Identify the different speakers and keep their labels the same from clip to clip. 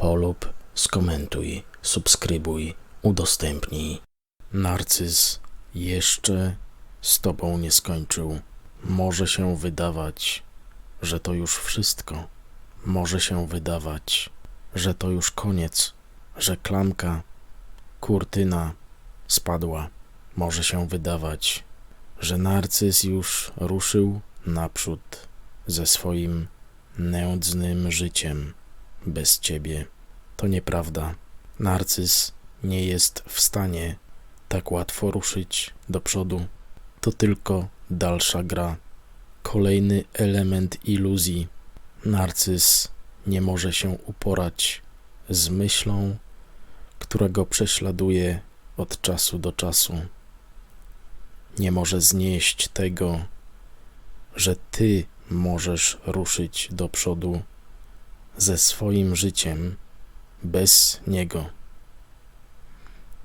Speaker 1: polub, skomentuj, subskrybuj, udostępnij. Narcyz jeszcze z tobą nie skończył. Może się wydawać, że to już wszystko. Może się wydawać, że to już koniec, że klamka, kurtyna spadła. Może się wydawać, że narcyz już ruszył naprzód ze swoim nędznym życiem bez ciebie. To nieprawda. Narcyz nie jest w stanie tak łatwo ruszyć do przodu. To tylko dalsza gra. Kolejny element iluzji. Narcyz nie może się uporać z myślą, która go prześladuje od czasu do czasu. Nie może znieść tego, że ty możesz ruszyć do przodu ze swoim życiem bez niego.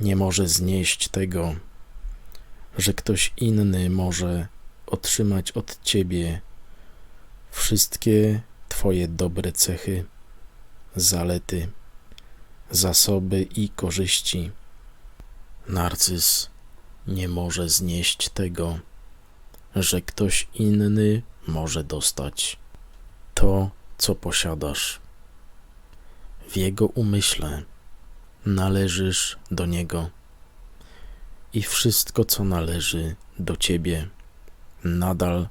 Speaker 1: Nie może znieść tego, że ktoś inny może otrzymać od ciebie wszystkie Twoje dobre cechy, zalety, zasoby i korzyści. Narcyz nie może znieść tego, że ktoś inny może dostać to, co posiadasz. W Jego umyśle należysz do Niego i wszystko, co należy do Ciebie, nadal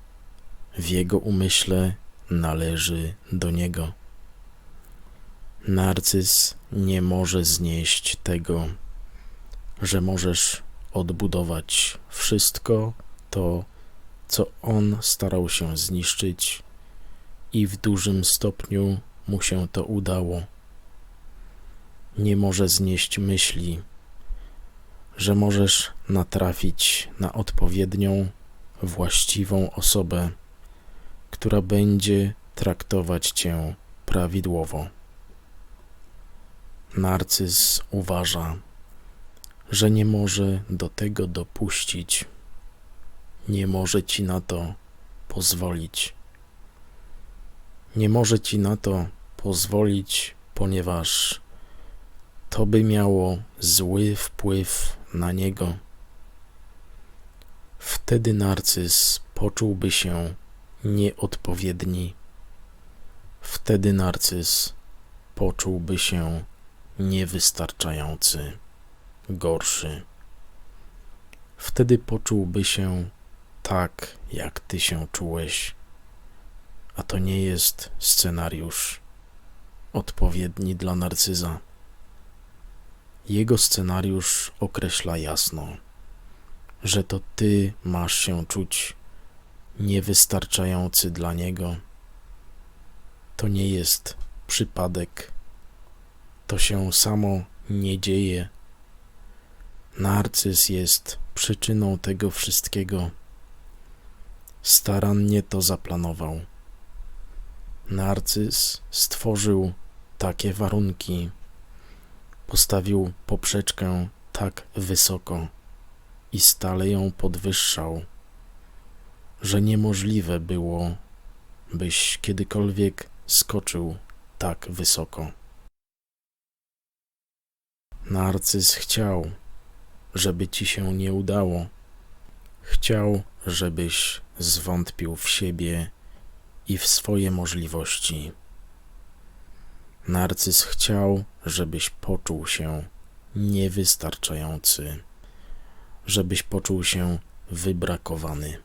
Speaker 1: w Jego umyśle należy do Niego. Narcyz nie może znieść tego, że możesz odbudować wszystko to, co on starał się zniszczyć, i w dużym stopniu mu się to udało. Nie może znieść myśli, że możesz natrafić na odpowiednią, właściwą osobę, która będzie traktować cię prawidłowo. Narcyz uważa, że nie może do tego dopuścić, nie może ci na to pozwolić. Nie może ci na to pozwolić, ponieważ to by miało zły wpływ na niego. Wtedy narcyz poczułby się nieodpowiedni. Wtedy narcyz poczułby się niewystarczający, gorszy. Wtedy poczułby się tak, jak ty się czułeś, a to nie jest scenariusz odpowiedni dla narcyza. Jego scenariusz określa jasno, że to ty masz się czuć niewystarczający dla niego. To nie jest przypadek. To się samo nie dzieje. Narcyz jest przyczyną tego wszystkiego. Starannie to zaplanował. Narcyz stworzył takie warunki, postawił poprzeczkę tak wysoko i stale ją podwyższał, że niemożliwe było, byś kiedykolwiek skoczył tak wysoko. Narcyz chciał, żeby ci się nie udało. Chciał, żebyś zwątpił w siebie i w swoje możliwości. Narcyz chciał, żebyś poczuł się niewystarczający, żebyś poczuł się wybrakowany.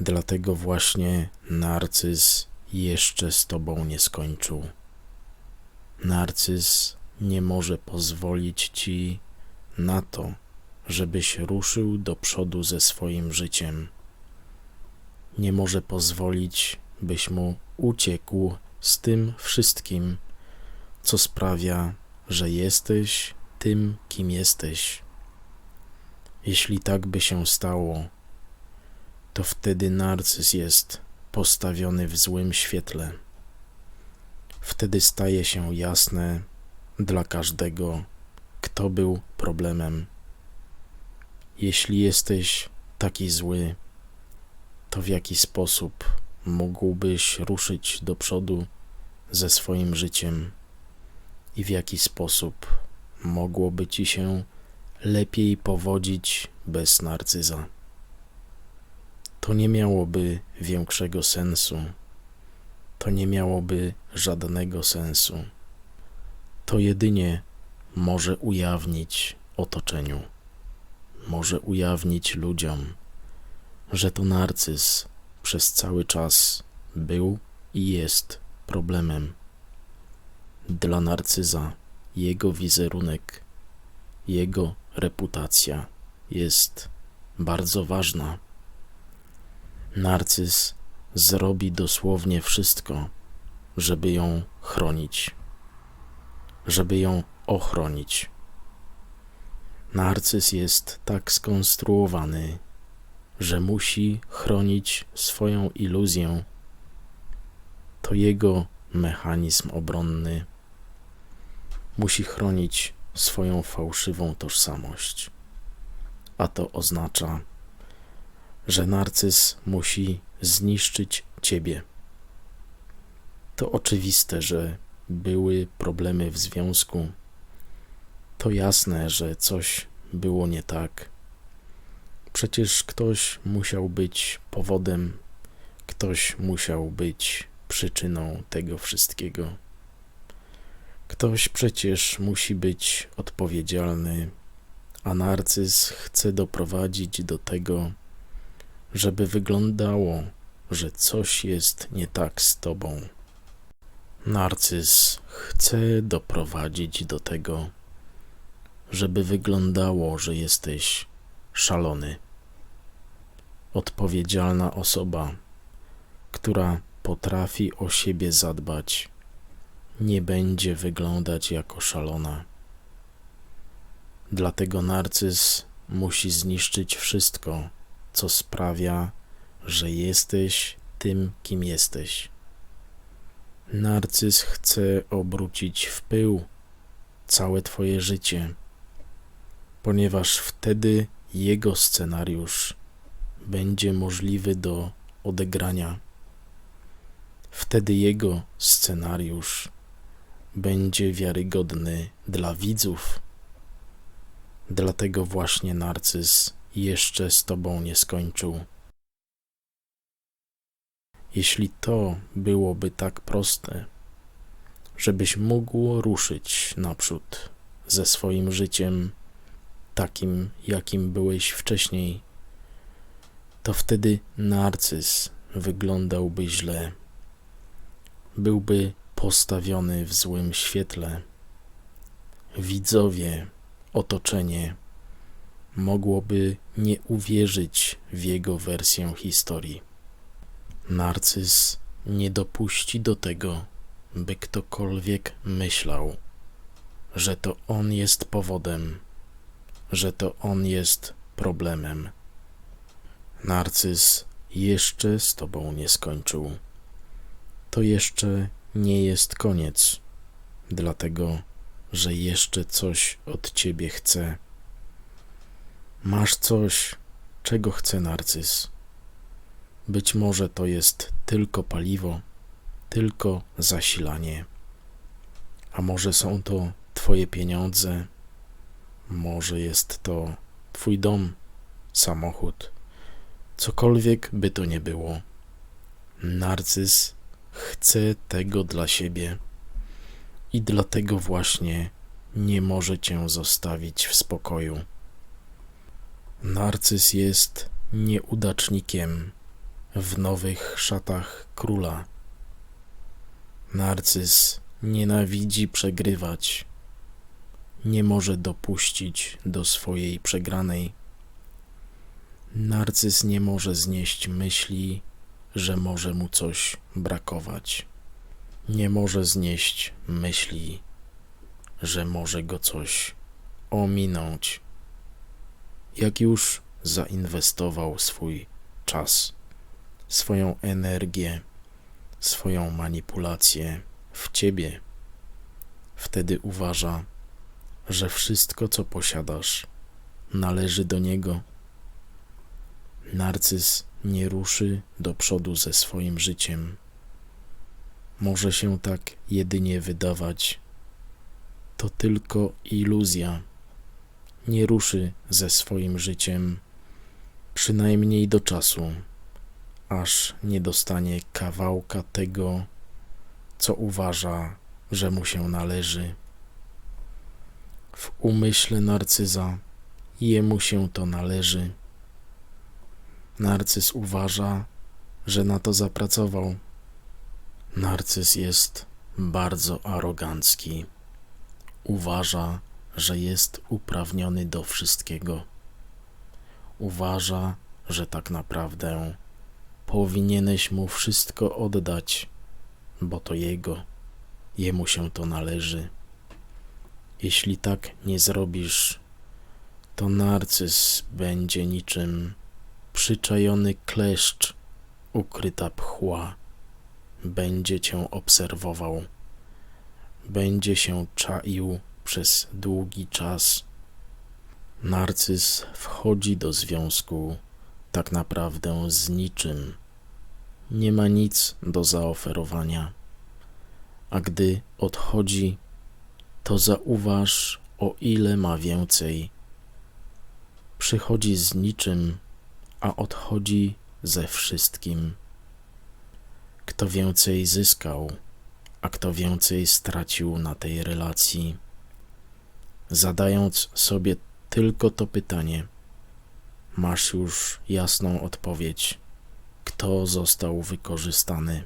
Speaker 1: Dlatego właśnie narcyz jeszcze z tobą nie skończył. Narcyz nie może pozwolić ci na to, żebyś ruszył do przodu ze swoim życiem. Nie może pozwolić, byś mu uciekł z tym wszystkim, co sprawia, że jesteś tym, kim jesteś. Jeśli tak by się stało, to wtedy narcyz jest postawiony w złym świetle. Wtedy staje się jasne dla każdego, kto był problemem. Jeśli jesteś taki zły, to w jaki sposób mógłbyś ruszyć do przodu ze swoim życiem i w jaki sposób mogłoby ci się lepiej powodzić bez narcyza. To nie miałoby większego sensu. To nie miałoby żadnego sensu. To jedynie może ujawnić otoczeniu, może ujawnić ludziom, że to narcyz przez cały czas był i jest problemem. Dla narcyza jego wizerunek, jego reputacja jest bardzo ważna. Narcyz zrobi dosłownie wszystko, żeby ją chronić, żeby ją ochronić. Narcyz jest tak skonstruowany, że musi chronić swoją iluzję. To jego mechanizm obronny. Musi chronić swoją fałszywą tożsamość. A to oznacza, że narcyz musi zniszczyć ciebie. To oczywiste, że były problemy w związku. To jasne, że coś było nie tak. Przecież ktoś musiał być powodem, ktoś musiał być przyczyną tego wszystkiego. Ktoś przecież musi być odpowiedzialny, a narcyz chce doprowadzić do tego, żeby wyglądało, że coś jest nie tak z tobą. Narcyz chce doprowadzić do tego, żeby wyglądało, że jesteś szalony. Odpowiedzialna osoba, która potrafi o siebie zadbać, nie będzie wyglądać jako szalona. Dlatego narcyz musi zniszczyć wszystko, co sprawia, że jesteś tym, kim jesteś. Narcyz chce obrócić w pył całe Twoje życie, ponieważ wtedy jego scenariusz będzie możliwy do odegrania. Wtedy jego scenariusz będzie wiarygodny dla widzów. Dlatego właśnie narcyz jeszcze z tobą nie skończył. Jeśli to byłoby tak proste, żebyś mógł ruszyć naprzód ze swoim życiem, takim jakim byłeś wcześniej, to wtedy narcyz wyglądałby źle, byłby postawiony w złym świetle. Widzowie, otoczenie mogłoby nie uwierzyć w jego wersję historii. Narcyz nie dopuści do tego, by ktokolwiek myślał, że to on jest powodem, że to on jest problemem. Narcyz jeszcze z tobą nie skończył. To jeszcze nie jest koniec, dlatego że jeszcze coś od ciebie chce. Masz coś, czego chce narcyz. Być może to jest tylko paliwo, tylko zasilanie, a może są to Twoje pieniądze, może jest to Twój dom, samochód, cokolwiek by to nie było. Narcyz chce tego dla siebie i dlatego właśnie nie może cię zostawić w spokoju. Narcyz jest nieudacznikiem w nowych szatach króla. Narcyz nienawidzi przegrywać, nie może dopuścić do swojej przegranej. Narcyz nie może znieść myśli, że może mu coś brakować. Nie może znieść myśli, że może go coś ominąć. Jak już zainwestował swój czas, swoją energię, swoją manipulację w ciebie, wtedy uważa, że wszystko, co posiadasz, należy do niego. Narcyz nie ruszy do przodu ze swoim życiem. Może się tak jedynie wydawać. To tylko iluzja. Nie ruszy ze swoim życiem, przynajmniej do czasu, aż nie dostanie kawałka tego, co uważa, że mu się należy. W umyśle narcyza jemu się to należy. Narcyz uważa, że na to zapracował. Narcyz jest bardzo arogancki. Uważa, że jest uprawniony do wszystkiego. Uważa, że tak naprawdę powinieneś mu wszystko oddać, bo to jego, jemu się to należy. Jeśli tak nie zrobisz, to narcyz będzie niczym przyczajony kleszcz, ukryta pchła, będzie cię obserwował, będzie się czaił przez długi czas. Narcyz wchodzi do związku tak naprawdę z niczym. Nie ma nic do zaoferowania. A gdy odchodzi, to zauważ, o ile ma więcej. Przychodzi z niczym, a odchodzi ze wszystkim. Kto więcej zyskał, a kto więcej stracił na tej relacji. Zadając sobie tylko to pytanie, masz już jasną odpowiedź, kto został wykorzystany,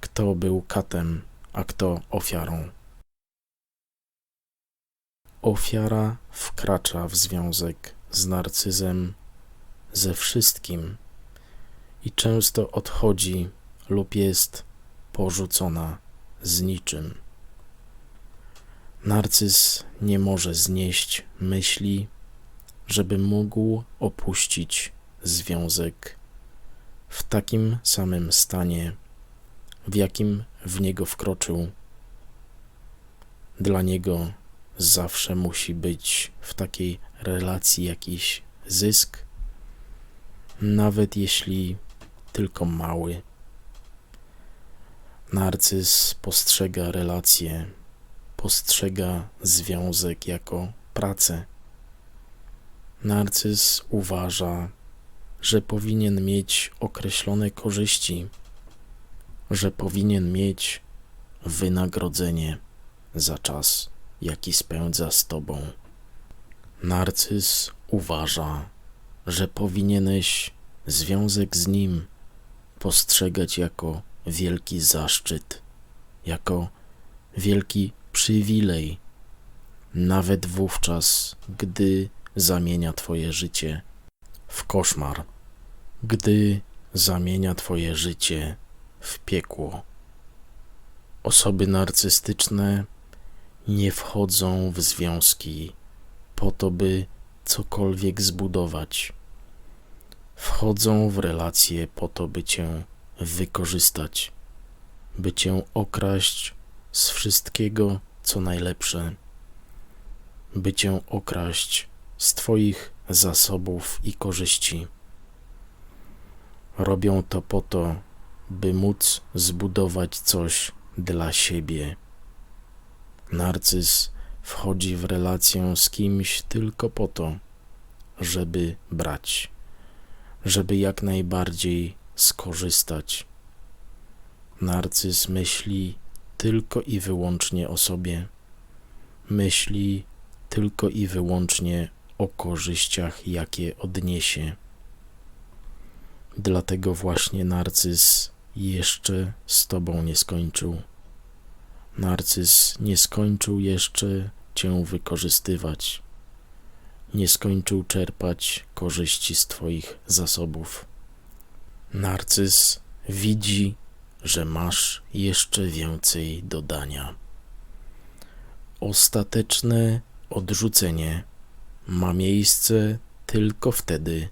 Speaker 1: kto był katem, a kto ofiarą. Ofiara wkracza w związek z narcyzem ze wszystkim i często odchodzi lub jest porzucona z niczym. Narcyz nie może znieść myśli, żeby mógł opuścić związek w takim samym stanie, w jakim w niego wkroczył. Dla niego zawsze musi być w takiej relacji jakiś zysk, nawet jeśli tylko mały. Narcyz postrzega relacje, postrzega związek jako pracę. Narcyz uważa, że powinien mieć określone korzyści, że powinien mieć wynagrodzenie za czas, jaki spędza z tobą. Narcyz uważa, że powinieneś związek z nim postrzegać jako wielki zaszczyt, jako wielki przywilej, nawet wówczas, gdy zamienia Twoje życie w koszmar, gdy zamienia Twoje życie w piekło. Osoby narcystyczne nie wchodzą w związki po to, by cokolwiek zbudować. Wchodzą w relacje po to, by cię wykorzystać, by cię okraść z wszystkiego, co najlepsze, by cię okraść z Twoich zasobów i korzyści. Robią to po to, by móc zbudować coś dla siebie. Narcyz wchodzi w relację z kimś tylko po to, żeby brać, żeby jak najbardziej skorzystać. Narcyz myśli tylko i wyłącznie o sobie. Myśli tylko i wyłącznie o korzyściach, jakie odniesie. Dlatego właśnie narcyz jeszcze z tobą nie skończył. Narcyz nie skończył jeszcze cię wykorzystywać. Nie skończył czerpać korzyści z twoich zasobów. Narcyz widzi, że masz jeszcze więcej dodania. ostateczne odrzucenie ma miejsce tylko wtedy,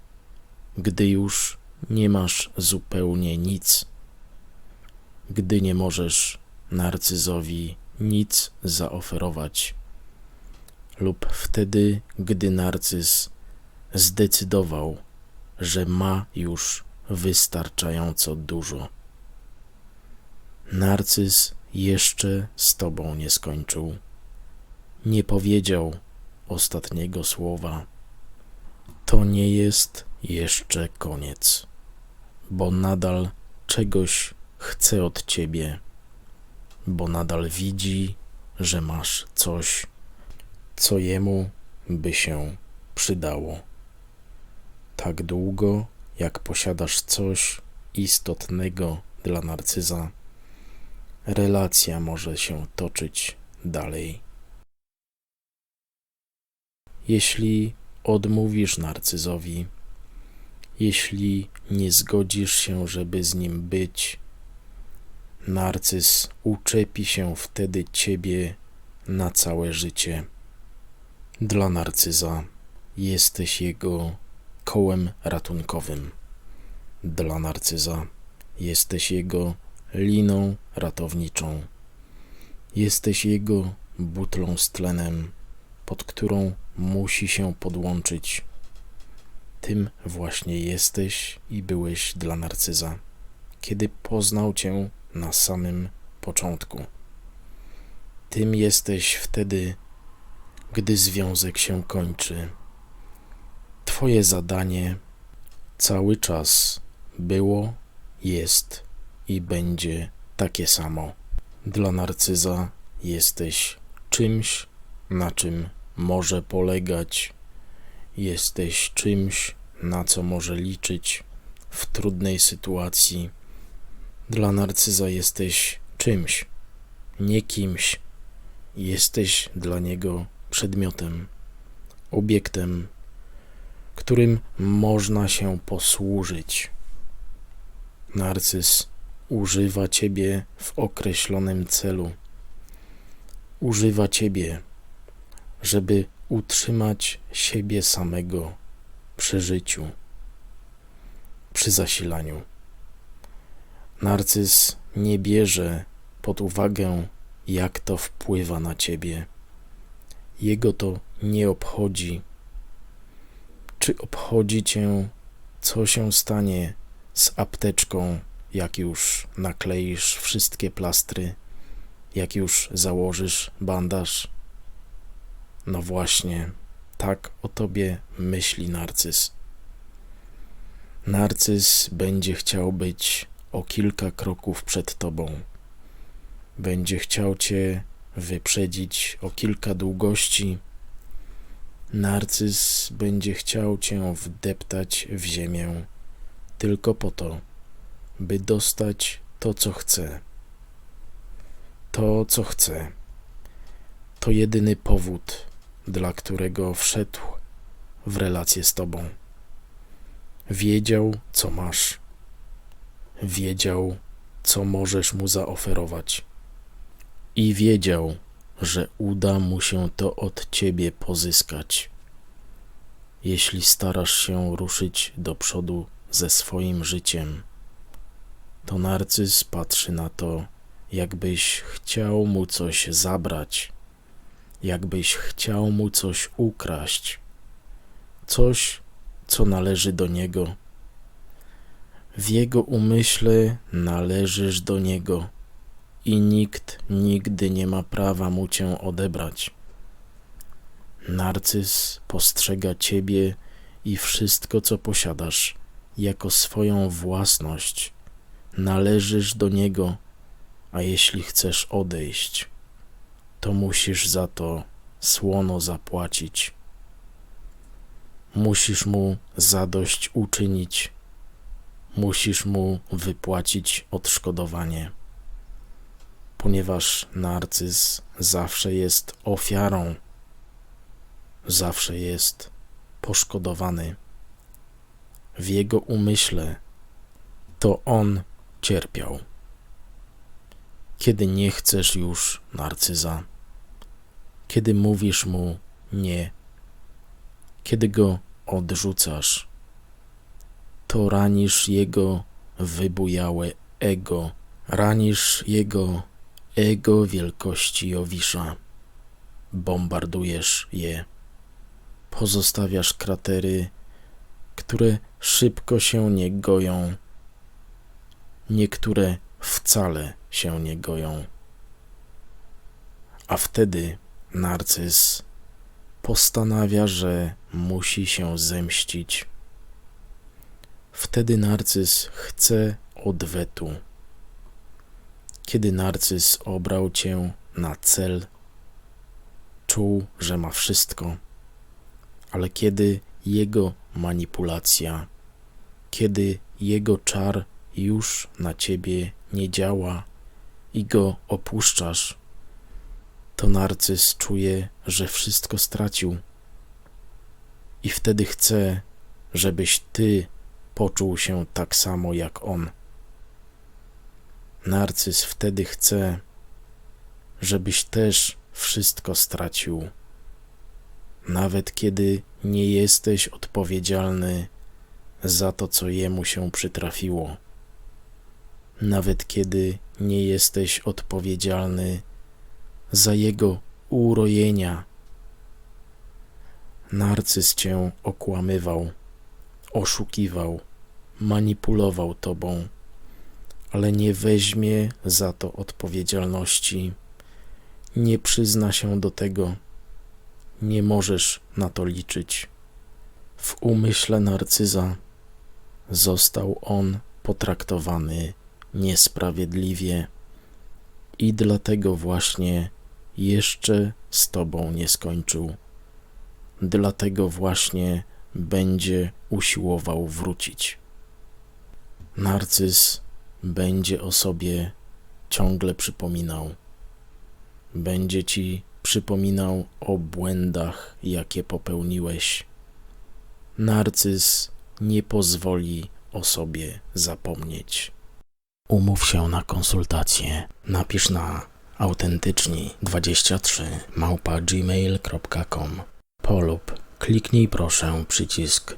Speaker 1: gdy już nie masz zupełnie nic, gdy nie możesz narcyzowi nic zaoferować, lub wtedy, gdy narcyz zdecydował, że ma już wystarczająco dużo. Narcyz jeszcze z tobą nie skończył. Nie powiedział ostatniego słowa. To nie jest jeszcze koniec, bo nadal czegoś chce od ciebie, bo nadal widzi, że masz coś, co jemu by się przydało. Tak długo, jak posiadasz coś istotnego dla narcyza, relacja może się toczyć dalej. Jeśli odmówisz narcyzowi, jeśli nie zgodzisz się, żeby z nim być, narcyz uczepi się wtedy ciebie na całe życie. Dla narcyza jesteś jego kołem ratunkowym. Dla narcyza jesteś jego liną ratowniczą. Jesteś jego butlą z tlenem, pod którą musi się podłączyć. Tym właśnie jesteś i byłeś dla narcyza, kiedy poznał cię na samym początku. Tym jesteś wtedy, gdy związek się kończy. Twoje zadanie cały czas było, jest i będzie takie samo. Dla narcyza jesteś czymś, na czym może polegać, jesteś czymś, na co może liczyć w trudnej sytuacji. Dla narcyza jesteś czymś, nie kimś. Jesteś dla niego przedmiotem, obiektem, którym można się posłużyć. Narcyz używa ciebie w określonym celu. Używa ciebie, żeby utrzymać siebie samego przy życiu, przy zasilaniu. Narcyz nie bierze pod uwagę, jak to wpływa na ciebie. Jego to nie obchodzi. Czy obchodzi cię, co się stanie z apteczką, jak już nakleisz wszystkie plastry, jak już założysz bandaż? No właśnie, tak o tobie myśli narcyz. Narcyz będzie chciał być o kilka kroków przed tobą. Będzie chciał cię wyprzedzić o kilka długości. Narcyz będzie chciał cię wdeptać w ziemię tylko po to, by dostać to, co chce. To, co chce, to jedyny powód, dla którego wszedł w relację z Tobą. Wiedział, co masz, wiedział, co możesz mu zaoferować, i wiedział, że uda mu się to od Ciebie pozyskać. Jeśli starasz się ruszyć do przodu ze swoim życiem, to narcyz patrzy na to, jakbyś chciał mu coś zabrać jakbyś chciał mu coś ukraść, coś, co należy do niego. W jego umyśle należysz do niego i nikt nigdy nie ma prawa mu cię odebrać. Narcyz postrzega ciebie i wszystko, co posiadasz, jako swoją własność. Należysz do niego, a jeśli chcesz odejść, to musisz za to słono zapłacić. Musisz mu zadość uczynić, musisz mu wypłacić odszkodowanie, ponieważ narcyz zawsze jest ofiarą, zawsze jest poszkodowany. W jego umyśle to on cierpiał. Kiedy nie chcesz już narcyza, kiedy mówisz mu nie, kiedy go odrzucasz, to ranisz jego wybujałe ego, ranisz jego ego wielkości Jowisza, bombardujesz je, pozostawiasz kratery, które szybko się nie goją, niektóre wcale się nie goją. A wtedy narcyz postanawia, że musi się zemścić. Wtedy narcyz chce odwetu. Kiedy narcyz obrał cię na cel, czuł, że ma wszystko, ale kiedy jego manipulacja, kiedy jego czar już na ciebie nie działa i go opuszczasz, to narcyz czuje, że wszystko stracił. I wtedy chce, żebyś ty poczuł się tak samo jak on. Narcyz wtedy chce, żebyś też wszystko stracił. Nawet kiedy nie jesteś odpowiedzialny za to, co jemu się przytrafiło. Nawet kiedy nie jesteś odpowiedzialny za jego urojenia. Narcyz cię okłamywał, oszukiwał, manipulował tobą, ale nie weźmie za to odpowiedzialności, nie przyzna się do tego, nie możesz na to liczyć. W umyśle narcyza został on potraktowany niesprawiedliwie i dlatego właśnie jeszcze z tobą nie skończył. Dlatego właśnie będzie usiłował wrócić. Narcyz będzie o sobie ciągle przypominał. Będzie ci przypominał o błędach, jakie popełniłeś. Narcyz nie pozwoli o sobie zapomnieć. Umów się na konsultację. Napisz na autentyczni23 małpa gmail.com polub kliknij proszę przycisk